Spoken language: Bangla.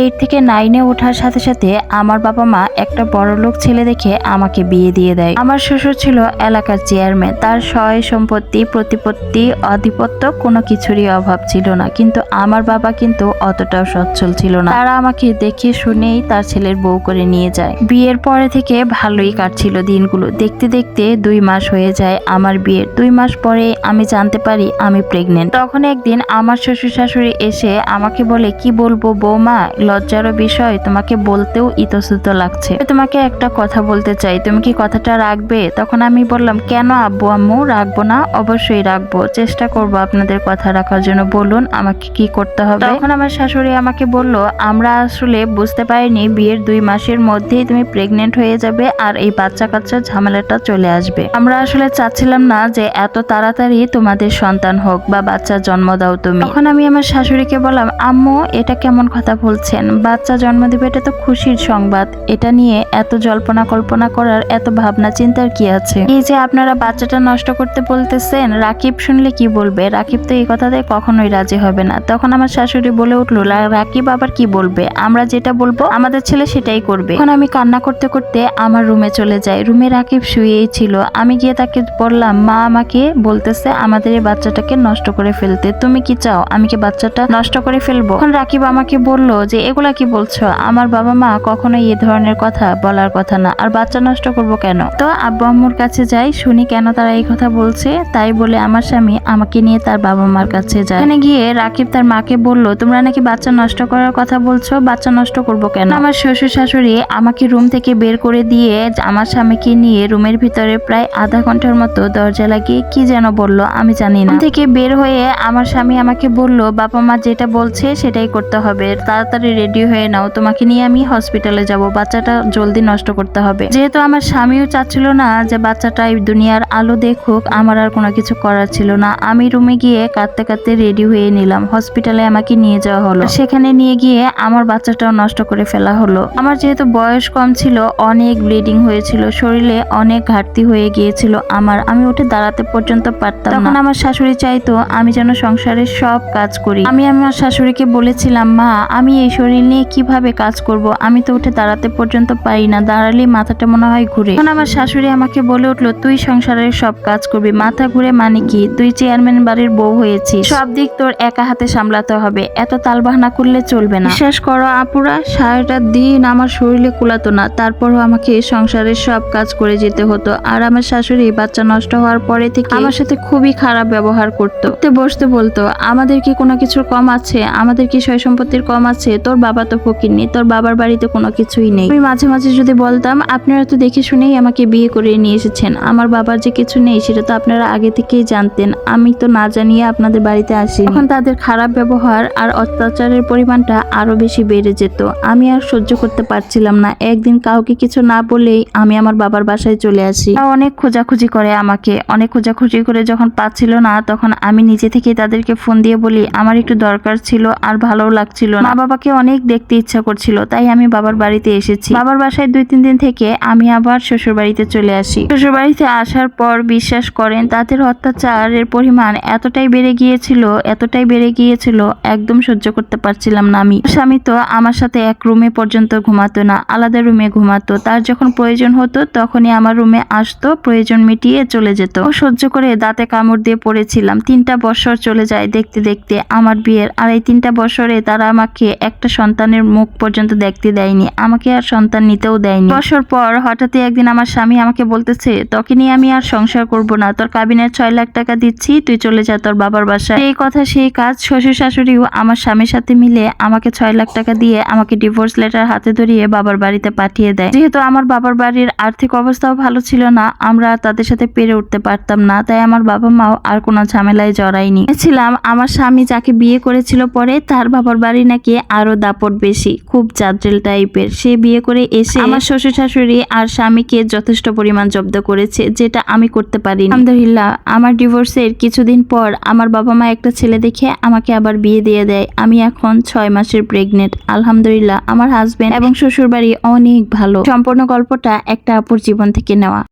এইট থেকে নাইনে ওঠার সাথে সাথে আমার বাবা মা একটা বড় লোক ছেলে দেখে আমাকে বিয়ে দিয়ে দেয়। আমার শ্বশুর ছিল এলাকার চেয়ারম্যান। তার সয় সম্পত্তি, প্রতিপত্তি, আধিপত্য কোনো কিছুরই অভাব ছিল না। কিন্তু আমার বাবা কিন্তু অতটাও সচ্ছল ছিল না। তারা আমাকে দেখে শুনেই তার ছেলের বউ করে নিয়ে যায়। বিয়ের পরে থেকে ভালোই কাটছিল দিনগুলো। দেখতে দেখতে দুই মাস হয়ে যায় আমার বিয়ের। দুই মাস পরে আমি জানতে পারি আমি প্রেগনেন্ট তখন একদিন আমার শ্বশুর শাশুড়ি এসে আমাকে বলে, কি বলব বৌমা লজ্জারও বিষয়, তোমাকে বলতেও ইতস্তত লাগছে। তোমাকে একটা কথা বলতে চাই, তুমি কি কথাটা রাখবে? তখন আমি বললাম, কেন আব্বু আম্মু? রাখব না? অবশ্যই রাখব। চেষ্টা করব আপনাদের কথা রাখার জন্য। বলুন, আমাকে কি করতে হবে? তখন আমার শাশুড়ি আমাকে বলল, আমরা আসলে বুঝতে পারিনি, বিয়ের দুই মাসের মধ্যেই তুমি প্রেগনেন্ট হয়ে যাবে আর এই বাচ্চা কাচ্চার ঝামেলাটা চলে আসবে। আমরা আসলে চাচ্ছিলাম না যে এত তাড়াতাড়ি তোমাদের সন্তান হোক বা বাচ্চা জন্ম দাও তুমি। তখন আমি আমার শাশুড়িকে বললাম, আম্মু, এটা কেমন কথা বলছেন, বাচ্চা জন্ম দিবে এটা তো খুশির সংবাদ। এটা নিয়ে এত জল্পনা কল্পনা করার এত ভাবনা চিন্তার কি আছে? এই যে আপনারা বাচ্চাটা নষ্ট করতে বলতেছেন, রাকিব শুনলে কি বলবে? রাকিব তো এই কথাতে কখনোই রাজি হবে না। তখন আমার শাশুড়ি বলে উঠল রাকিব আবার কি বলবে? আমরা যেটা বলব, আমাদের ছেলে সেটাই করবে। এখন আমি কান্না করতে করতে আমার রুমে চলে যাই। রুমে রাকিব শুয়েই ছিল। আমি গিয়ে তাকে বললাম, মা আমাকে বলতেছে আমাদের এই বাচ্চাটাকে নষ্ট করে ফেলতে। তুমি কি চাও আমি কি বাচ্চাটা নষ্ট করে ফেলব? এখন রাকিব আমাকে বলল যে এগুলা কি বলছো? আমার বাবা মা কখনো এ ধরনের কথা বলার কথা না। আর বাচ্চা নষ্ট করব কেন? তো আব্বু আম্মুর কাছে যাই, শুনি কেন তারা এই কথা বলছে। তাই বলে আমার স্বামী আমাকে নিয়ে তার বাবা মার কাছে যায়। এখানে গিয়ে রাকিব তার মাকে বলল, তোমরা নাকি বাচ্চা নষ্ট করার কথা বলছো? বাচ্চা নষ্ট করব কেন? আমার শ্বশুর শাশুড়ি আমাকে রুম থেকে বের করে দিয়ে আমার স্বামীকে নিয়ে রুমের ভিতরে প্রায় আধা ঘণ্টার মতো দরজা লাগিয়ে কি যেন বলল, আমি জানি না। থেকে বের হয়ে আমার স্বামী আমাকে বলল, বাবা মা যেটা বলছে সেটাই করতে হবে। তাড়াতাড়ি রেডি হয়ে নাও, তোমাকে নিয়ে আমি হসপিটালে যাব। বাচ্চাটা জলদি নষ্ট করতে হবে। যেহেতু আমার স্বামীও চাচ্ছিল না যে বাচ্চাটা এই দুনিয়ার আলো দেখুক, আমার আর কোনো কিছু করার ছিল না। আমি রুমে গিয়ে কাঁদতে কাঁদতে রেডি হয়ে নিলাম। হসপিটালে আমাকে নিয়ে যাওয়া হলো। সেখানে নিয়ে গিয়ে আমার বাচ্চাটাও নষ্ট করে ফেলা হলো। আমার যেহেতু বয়স কম ছিল, অনেক ব্লিডিং হয়েছিল, শরীরে অনেক ঘাটতি হয়ে গিয়েছিল আমার। আমি উঠে দাঁড়াতে পর্যন্ত পারতাম তখন আমার শাশুড়ি চাইতো আমি যেন সংসারের সব কাজ করি। আমি আমার শাশুড়িকে বলেছিলাম, মা, আমি এই শরীর নিয়ে কীভাবে কাজ করব? আমি তো উঠে দাঁড়াতে পর্যন্ত পারি না। দাঁড়ালেই মাথাটা মনে হয় ঘুরে। তখন আমার শাশুড়ি আমাকে বলে উঠল তুই সংসারের সব কাজ করবি। মাথা ঘুরে মানে কি? তুই চেয়ারম্যান বাড়ির বউ হয়েছিস। সব দিক তোর একা হাতে সামলাতে হবে। এত তাল তালবাহানা করলে চলবে না। বিশ্বাস করো আপুরা সারাটা দিন আমার শরীরে কুলাতো না। তারপরও আমাকে সংসারের সব কাজ করে যেতে হতো। আর আমার শাশুড়ি বাচ্চা নষ্ট হওয়ার পরে থেকে আমার সাথে খুবই খারাপ ব্যবহার করতো। বসতে বলতো আমাদের কি কোনো কিছুর কম আছে? আমাদের কি সয় সম্পত্তির কম আছে? তোর বাবা তো ফকির নেই, তোর বাবার বাড়িতে কোনো কিছুই নেই। আমি মাঝে মাঝে যদি বলতাম, আপনারা তো দেখে শুনেই আমাকে বিয়ে করে নিয়ে এসেছেন। আমার বাবার যে কিছু নেই, সেটা তো আপনারা আগে থেকেই জানতেন। আমি তো না জানিয়ে আপনাদের বাড়িতে আসি তখন তাদের খারাপ ব্যবহার আর অত্যাচারের পরিমাণটা আরও বেশি বেড়ে যেত। আমি আর সহ্য করতে পারছিলাম না। একদিন কাউকে কিছু না বলেই আমি আমার বাবার বাসায় চলে আসি। অনেক খোঁজাখুঁজি করে আমাকে। অনেক খোঁজাখুঁজি করে যখন পাচ্ছিল না, তখন আমি নিজে থেকে তাদেরকে ফোন দিয়ে বলি, আমার একটু দরকার ছিল আর ভালো লাগছিল না। বাবাকে অনেক দেখতে ইচ্ছা করছিল, তাই আমি বাবার বাড়িতে এসেছি। বাবার বাসায় দুই তিন দিন থেকে আমি আবার শ্বশুর বাড়িতে চলে আসি। শ্বশুর বাড়িতে আসার পর বিশ্বাস করেন, তাদের অত্যাচারের পরিমাণ এতটাই বেড়ে গিয়েছিল, এতটাই বেড়ে গিয়েছিল, একদম সহ্য করতে পারছিলাম না আমি। স্বামী তো আমার সাথে এক রুমে পর্যন্ত ঘুমাতো না, আলাদা রুমে ঘুমাতো। তার যখন প্রয়োজন হতো, তখনই আমার রুমে আসতো, প্রয়োজন মিটিয়ে চলে যেত। সহ্য করে দাঁতে কামড় দিয়ে পড়েছিলাম। তিনটা বছর চলে যায় দেখতে দেখতে। আমার বিয়ের আর এই তিনটা বছরে তারা আমাকে একটা সন্তানের মুখ পর্যন্ত দেখতে দেয়নি। আমাকে আর সন্তান নিতেও দেয়নি। বছর পর হঠাৎই একদিন আমার স্বামী আমাকে বলতেছে, তোকে নিয়ে আমি আর সংসার করব না। তোর কাবিনের ছয় লাখ টাকা দিচ্ছি, তুই চলে যা তোর বাবার বাসায়। এই কথা, সেই কাজ শ্বশুর শাশুড়িও আমার স্বামীর সাথে মিলে আমাকে ছয় লাখ টাকা দিয়ে আমাকে ডিভোর্স লেটার হাতে ধরিয়ে বাবার বাড়িতে পাঠিয়ে দেয়। যেহেতু আমার বাবার বাড়ির আর্থিক অবস্থাও ভালো ছিল না, আমরা তাদের সাথে পেরে উঠতে পারতাম না, তাই আমার বাবা মাও আর কোনো ঝামেলায় জড়ায়নি। ছিলাম আমার স্বামী যাকে বিয়ে করেছিল পরে তার বাবার বাড়ি নাকি আরও দাপট বেশি খুব জাদ্রেল টাইপের। সে বিয়ে করে এসে আমার শ্বশুর শাশুড়ি আর স্বামীকে যথেষ্ট পরিমাণ জব্দ করেছে যেটা আমি করতে পারি আলহামদুলিল্লাহ আমার ডিভোর্সের কিছুদিন পর আমার বাবা মা একটা ছেলে দেখে আমাকে আবার বিয়ে দিয়ে দেয়। আমি এখন ছয় মাসের প্রেগনেন্ট। আলহামদুলিল্লাহ আমার হাজবেন্ড এবং শ্বশুর বাড়ি অনেক ভালো। সম্পূর্ণ গল্পটা একটা আপুর জীবন থেকে নেওয়া।